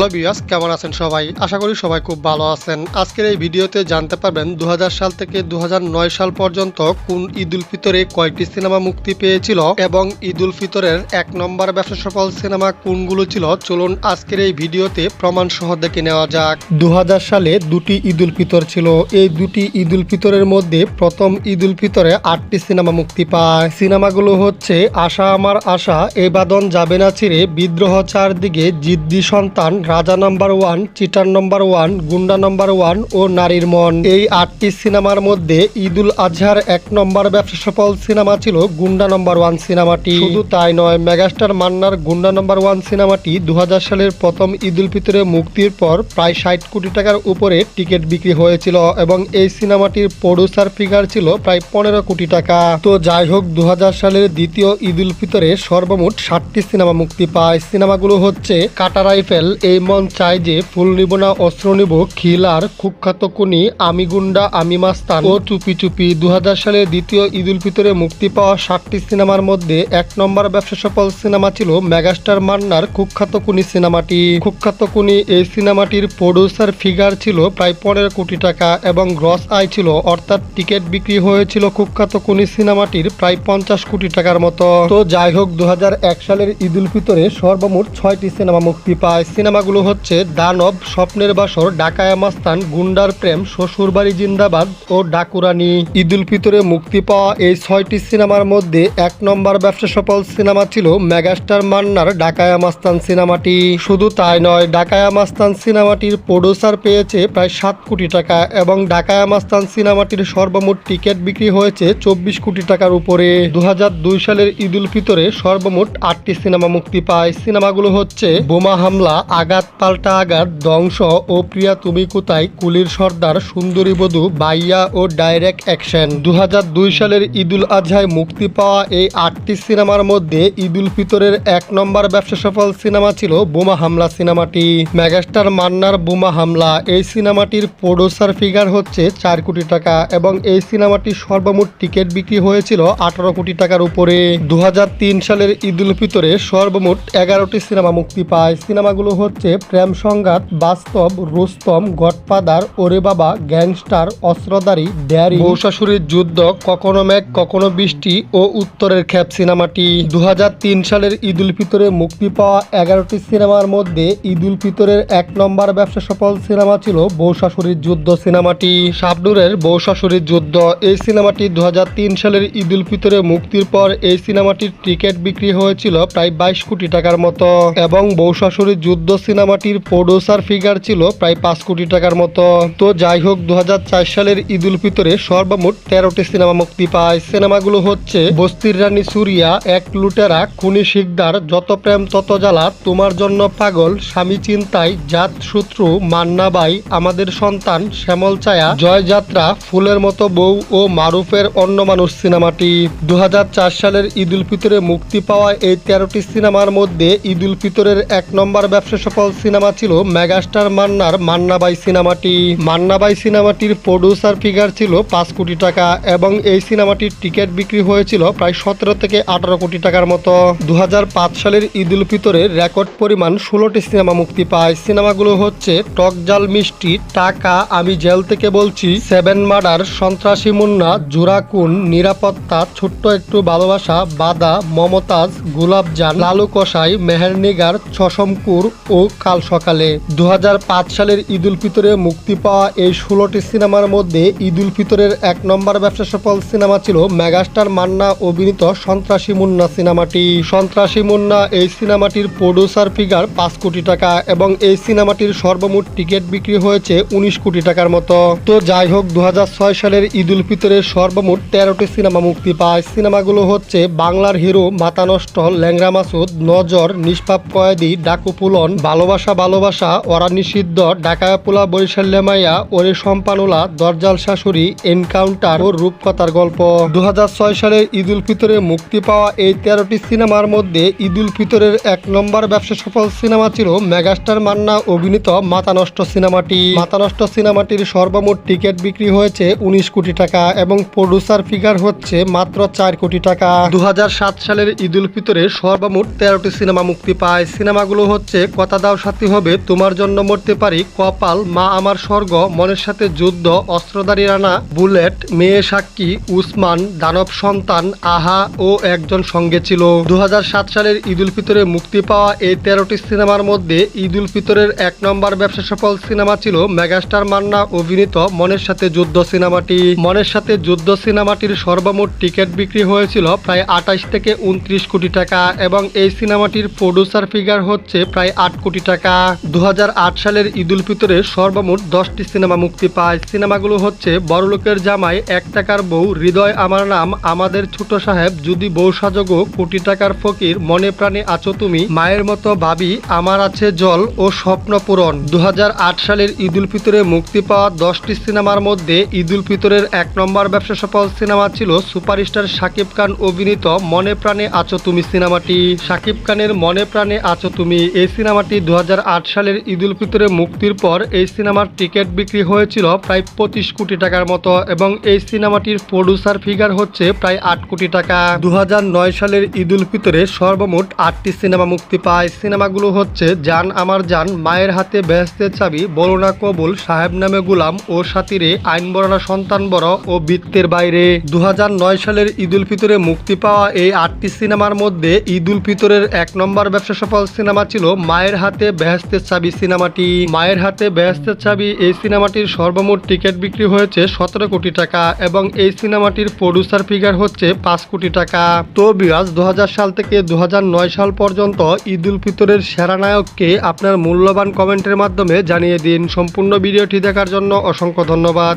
Hello বিয়াস কেমন আছেন সবাই? আশা করি সবাই খুব ভালো আছেন। আজকের এই ভিডিওতে জানতে পারবেন দু হাজার সাল থেকে দুহাজার নয় সাল পর্যন্ত কোন ঈদ উল ফিতরে কয়টি সিনেমা মুক্তি পেয়েছিল এবং ঈদ উল ফিতরের এক নম্বর ব্যবসা সফল সিনেমা কোনগুলো ছিল? চলুন আজকের এই ভিডিওতে প্রমাণ সহ দেখে নেওয়া যাক। দু হাজার সালে দুটি ঈদ উল ফিতর ছিল। এই দুটি ঈদ উল ফিতরের মধ্যে প্রথম ঈদ উল ফিতরে আটটি সিনেমা মুক্তি পায়। সিনেমাগুলো হচ্ছে আশা আমার আশা এবাদন যাবে না ছিঁড়ে, বিদ্রোহ চারদিকে জিদ্দি সন্তান Raja number one, cheater number one, Gunda number one ও নারীর মন। এই আটটি সিনেমার মধ্যে ঈদুল আজহার এক নম্বর ব্যবসা সফল সিনেমা ছিল গুন্ডা নাম্বার ওয়ান সিনেমাটি। শুধু তাই নয়, মেগাস্টার মান্নার গুন্ডা নাম্বার ওয়ান সিনেমাটি দু হাজার সালের প্রথম ঈদুল ফিতরে মুক্তির পর প্রায় ষাট কোটি টাকার উপরে টিকিট বিক্রি হয়েছিল এবং এই সিনেমাটির প্রডিউসার ফিগার ছিল প্রায় পনেরো কোটি টাকা। তো যাই হোক দু হাজার সালের দ্বিতীয় ঈদুল ফিতরে সর্বমোট ষাটটি সিনেমা মুক্তি পায়। সিনেমাগুলো হচ্ছে কাটা রাইফেল, এই মন চাই যে ফুল নিব না, অস্ত্র নিব খিলার কুখ্যাত কুনি আমি গুন্ডা আমি মাস্তান ও চুপি চুপি দু সালের দ্বিতীয় ঈদুল ফিতরে মুক্তি পাওয়া ষাটটি সিনেমার মধ্যে এক নম্বর ব্যবসা সফল সিনেমা ছিল মেগাস্টার মান্নার কুখ্যাত কুনি সিনেমাটি। কুখ্যাত কুনি এই সিনেমাটির প্রডিউসার ফিগার ছিল প্রায় পনেরো কোটি টাকা এবং গ্রস আয় ছিল, অর্থাৎ টিকিট বিক্রি হয়েছিল কুখ্যাত কুনি সিনেমাটির প্রায় পঞ্চাশ কোটি টাকার মতো। তো যাই হোক দু হাজার এক সালের ঈদুল ফিতরে সর্বমোট ছয়টি সিনেমা মুক্তি পায়। সিনেমাগুলো হচ্ছে, দানব, স্বপ্নের বাসর, ডাকায়া মাস্তান, গুন্ডার প্রেম, শ্বশুরবাড়ি জিন্দাবাদ ও ডাকুরানি। ঈদুল ফিতরে মুক্তি পাওয়া এই ছয়টি সিনেমার মধ্যে এক নম্বর ব্যবসা সফল সিনেমা ছিল মেগাস্টার মান্নার ডাকায়া মাস্তান সিনেমাটি। শুধু তাই নয়, ডাকায়া মাস্তান সিনেমাটির প্রডিউসার পেয়েছে প্রায় সাত কোটি টাকা এবং ডাকায়া মাস্তান সিনেমাটির সর্বমোট টিকিট বিক্রি হয়েছে চব্বিশ কোটি টাকার উপরে। দু হাজার দুই সালের ঈদুল ফিতরে সর্বমোট আটটি সিনেমা মুক্তি পায়। সিনেমাগুলো হচ্ছে বোমা হামলা আঘাত, পাল্টা আঘাত, ধ্বংস ও প্রিয়া তুমি কোথায়? কুলির সর্দার, সুন্দরী বধূ বাইয়া ও ডাইরেক্ট অ্যাকশন। দু সালের ঈদুল আজহায় মুক্তি পাওয়া এই আটটি সিনেমার মধ্যে ঈদুল ফিতরের এক নম্বর ব্যবসা সফল সিনেমা ছিল বোমা হামলা সিনেমাটি। মেগাস্টার মান্নার বোমা হামলা। এই সিনেমাটির প্রডিউসার ফিগার হচ্ছে চার কোটি টাকা এবং এই সিনেমাটির সর্বমোট টিকিট বিক্রি হয়েছিল আঠারো কোটি টাকার উপরে। দু হাজার তিন সালের ঈদুল ফিতরে সর্বমোট এগারোটি সিনেমা মুক্তি পায়। সিনেমাগুলো হচ্ছে প্রেম সংঘাত, বাস্তব, রুস্তম, গডফাদার, ওরে বাবা, গ্যাংস্টার, অস্ত্রধারী, ড্যারি। বৌশাশুড়ির যুদ্ধ, কখনো মেঘ, কখনো বৃষ্টি ও উত্তরের খ্যাপ সিনেমাটি। দু হাজার তিন সালের ঈদুল ফিতরে মুক্তি পাওয়া এগারোটি সিনেমার মধ্যে ঈদুল ফিতরের এক নম্বর ব্যবসা সফল সিনেমা ছিল বৌশাশুড়ির যুদ্ধ সিনেমাটি। শাবনুরের বৌশাশুড়ির যুদ্ধ, এই সিনেমাটি দু হাজার তিন সালের ঈদুল ফিতরে মুক্তির পর এই সিনেমাটির টিকিট বিক্রি হয়েছিল প্রায় বাইশ কোটি টাকার মতো। এবং বৌশাশুড়ির যুদ্ধ সিনেমাটির প্রডিউসার ফিগার ছিল প্রায় পাঁচ কোটি টাকার মতো। তো যাই হোক দু সালের ঈদুল ফিতরে সর্বমোট তেরোটি সিনেমা মুক্তি পায়। সিনেমাগুলো হচ্ছে বস্তির রানী সুরিয়া, এক লুটেরা, খুনি শিকদার, যত প্রেম তত জ্বালা, তোমার জন্য পাগল, স্বামী চিন্তায় জাত শত্রু মান্নাবাই আমাদের সন্তান, শ্যামল ছায়া, জয়যাত্রা, ফুলের মতো বউ ও মারুফের অন্য মানুষ সিনেমাটি। দু হাজার চার সালের ঈদুল ফিতরে মুক্তি পাওয়া এই তেরোটি সিনেমার মধ্যে ঈদুল ফিতরের এক নম্বর ব্যবসা সফল সিনেমা ছিল মেগাস্টার মান্নার মান্নাবাই সিনেমাটি। মান্নাবাই সিনেমাটির প্রডিউসার ফিগার ছিল পাঁচ কোটি টাকা এবং এই সিনেমাটির টিকিট বিক্রি হয়েছিল প্রায় সতেরো থেকে আঠারো কোটি টাকার মতো। দু হাজার পাঁচ সালের ঈদুল ফিতরে রেকর্ড পরিমাণ ষোলোটি সিনেমা মুক্তি পায়। সিনেমাগুলো হচ্ছে টক জাল মিষ্টি, টাকা আমি জেল থেকে বলছি, সেভেন মার্ডার, সন্ত্রাসী মুন্না জোড়াকুন নিরাপত্তা, ছোট্ট একটু ভালোবাসা, বাদা, মমতাজ গুলাবজান লালু কসাই মেহেরনিগার ছসমকুর ও কাল সকালে দু হাজার পাঁচ সালের ঈদুল ফিতরে মুক্তি পাওয়া এই ষোলোটি সিনেমার মধ্যে ঈদুল ফিতরের এক নম্বর ব্যবসা সফল সিনেমা ছিল মেগাস্টার মান্না অভিনীত সন্ত্রাসী মুন্না সিনেমাটি। সন্ত্রাসী মুন্না এই সিনেমাটির প্রডিউসার ফিগার পাঁচ কোটি টাকা এবং এই সিনেমাটির সর্বমোট টিকিট বিক্রি হয়েছে উনিশ কোটি টাকার মতো। তো যাই হোক দু হাজার ছয় সালের ঈদুল ফিতরে সর্বমোট তেরোটি সিনেমা মুক্তি পায়। সিনেমাগুলো হচ্ছে বাংলার হিরো মাতা নষ্ট ল্যাংরা মাসুদ, নজর, নিষ্পাপ কয়েদি, ডাকু পুলন ভালোবাসা ভালোবাসা, ওরা নিষিদ্ধ ডাকায়াপুলা বৈশাল্য মাইয়া ওরে সম্পানুলা দরজাল শাশুড়ি, এনকাউন্টার ও রূপকথার গল্প। দু সালের ঈদুল ফিতরে মুক্তি পাওয়া এই তেরোটি সিনেমার মধ্যে ঈদুল ফিতরের এক নম্বর ব্যবসা সফল সিনেমা ছিল মেগাস্টার মান্না অভিনীত মাতা নষ্ট সিনেমাটি। মাতা নষ্ট সিনেমাটির সর্বমোট টিকিট বিক্রি হয়েছে উনিশ কোটি টাকা এবং প্রডিউসার ফিগার হচ্ছে মাত্র চার কোটি টাকা। দু হাজার সাত সালের ঈদুল ফিতরে সর্বমোট তেরোটি সিনেমা মুক্তি পায়। সিনেমাগুলো হচ্ছে কথা দাও সাথী হবে, তোমার জন্য মরতে পারি কপাল, মা আমার স্বর্গ, মনের সাথে যুদ্ধ, অস্ত্রধারী রানা, বুলেট, মেয়ে সাক্ষী, উসমান, দানব সন্তান, আহা ও একজন সঙ্গে ছিল। দু সালের ঈদ উল ফিতরে মুক্তি পাওয়া এই তেরোটি সিনেমার মধ্যে ঈদ উল ফিতরের এক নম্বর ব্যবসা সফল সিনেমা ছিল মেগাস্টার মান্না অভিনীত মনের সাথে যুদ্ধ সিনেমাটি। মনের সাথে যুদ্ধ সিনেমাটির সর্বমোট টিকিট বিক্রি হয়েছিল প্রায় আঠাশ থেকে উনত্রিশ কোটি টাকা এবং এই সিনেমাটির প্রডিউসার ফিগার হচ্ছে প্রায় আট কোটি টাকা। দু হাজার আট সালের ঈদ উল ফিতরে সর্বমোট দশটি সিনেমা মুক্তি পায়। সিনেমাগুলো হচ্ছে বড়লোকের জামাই, এক টাকার বউ, হৃদয় আমার নাম, আমাদের ছোট সাহেব, যদি বউ সাজগো, কোটি টাকার ফকির, মনে প্রাণে আছো তুমি, মায়ের মতো ভাবি, আমার আছে জল ও স্বপ্ন পূরণ। দু হাজার আট সালের ঈদ উল ফিতরে মুক্তি পাওয়া দশটি সিনেমার মধ্যে ঈদ উল ফিতরের এক নম্বর ব্যবসা সফল সিনেমা ছিল সুপারস্টার শাকিব খান অভিনীত মনে প্রাণে আছো তুমি সিনেমাটি। শাকিব খানের মনে প্রাণে আছো তুমি, এই সিনেমাটি দু হাজার আট সালের ঈদ উল ফিতরে মুক্তির পর এই সিনেমার টিকিট বিক্রি হয়েছিল প্রায় পঁচিশ কোটি টাকার মতো এবং এই সিনেমাটির প্রডিউসার ফিগার হচ্ছে প্রায় আট কোটি টাকা। দু হাজার নয় সালের ঈদ উল ফিতরে সর্বমোট আটটি সিনেমা মুক্তি পায়। সিনেমাগুলো হচ্ছে জান আমার জান, মায়ের হাতে বেহেস্তের চাবি না কবুল, সাহেব নামে গুলাম ও সাতিরে আইন বড়না সন্তান বড় ও বৃত্তের বাইরে। দু হাজার নয় সালের ঈদ উল ফিতরে মুক্তি পাওয়া এই আটটি সিনেমার মধ্যে ঈদ উল ফিতরের এক নম্বর ব্যবসা সফল সিনেমা ছিল মায়ের হাতে বেহেস্তের চাবি সিনেমাটি। মায়ের হাতে বেহেস্তের চাবি, এই সিনেমাটির সর্বমোট টিকিট বিক্রি হয়েছে সতেরো কোটি টাকা এবং এই সিনেমাটির প্রডিউসার ফিগার হচ্ছে পাঁচ কোটি টাকা। তো বিরাজ দু হাজার সাল থেকে দু হাজার নয় সাল পর্যন্ত ঈদ উল ফিতরের সেরা নায়ককে আপনার মূল্যবান কমেন্টের মাধ্যমে জানিয়ে দিন। সম্পূর্ণ ভিডিওটি দেখার জন্য অসংখ্য ধন্যবাদ।